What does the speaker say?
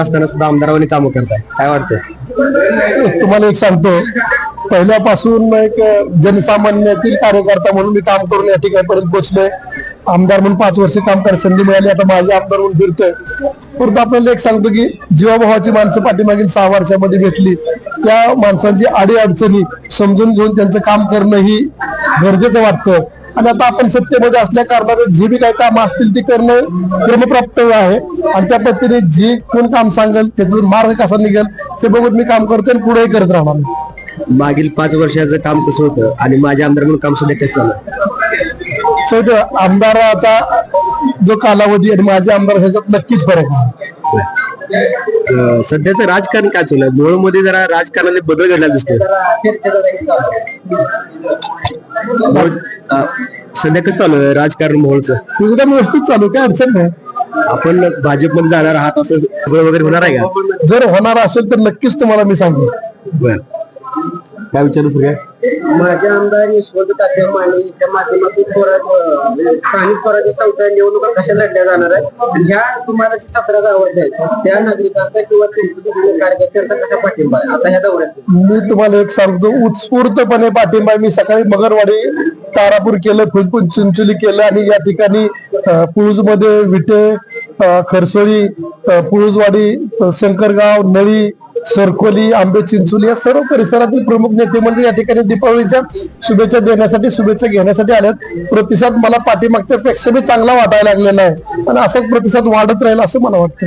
असताना सुद्धा आमदारांनी कामं करताय. काय वाटतंय? तुम्हाला एक सांगतो. पहिल्यापासून एक जनसामान्यातील कार्यकर्ता म्हणून मी काम करून या ठिकाणपर्यंत पोहोचलोय. आमदार म्हणून पाच वर्ष काम करायची संधी मिळाली. आता माझे आमदार म्हणून फिरतोय. परंतु आपल्याला एक सांगतो की जीवाभावाची माणसं पाठीमागील सहा वर्षामध्ये भेटली. त्या माणसांची आडी अडचणी समजून घेऊन त्यांचं काम करणं ही गरजेचं वाटतं. आणि आता आपण सत्तेमध्ये असल्या कारणाने जे बी काही काम असतील ते करणं क्रमप्राप्त आहे. आणि त्या पद्धतीने जे कोण काम सांगेल त्यातून मार्ग कसा निघेल ते बघून मी काम करतो आणि पुढेही करत राहणार मागील पाच वर्षाचं काम कसं होतं? आणि माझे आमदार म्हणून काम सध्या कसं चालू आमदाराचा जो कालावधी आणि माझे आमदार ह्याच्यात नक्कीच फरक आहे. सध्याचं राजकारण काय चालू आहे मध्ये जरा राजकारणात बदल घडला दिसतोय. सध्या कसं चालू आहे राजकारण मोहोळचं. एकदम व्यवस्थित चालू काय अडचण नाही. आपण भाजपमध्ये जाणार आहात असं सगळं वगैरे होणार आहे का? जर होणार असेल तर नक्कीच तुम्हाला मी सांगेन. बर. काय विचारू सूर्या माझ्या आमदार यशवंत तात्या माने यांच्या माध्यमातून स्थानिक स्वराज्य संस्था निवडणुका कशा लढल्या जाणार आहेत? ह्या तुम्हाला सतरा गावात आहेत त्या नागरिकांचा किंवा तुमच्या कार्यकर्त्यांचा कसा पाठिंबा आहे? आता ह्या दौऱ्यात मी तुम्हाला एक सांगतो उत्स्फूर्तपणे पाठिंबा आहे. मी सकाळी मगरवाडी तारापूर केलं फुलपूर चिंचोली केलं आणि या ठिकाणी पुळूजमध्ये विटे खरसोळी पुळूजवाडी शंकरगाव नळी सरकोली आंबे चिंचोली या सर्व परिसरातील प्रमुख नेते मंडळी या ठिकाणी दीपावलीच्या शुभेच्छा देण्यासाठी शुभेच्छा घेण्यासाठी आल्यात. प्रतिसाद मला पाठीमागच्या पेक्षा बी चांगला वाटायला लागलेला आहे. आणि असाच प्रतिसाद वाढत राहील असं मला वाटतं.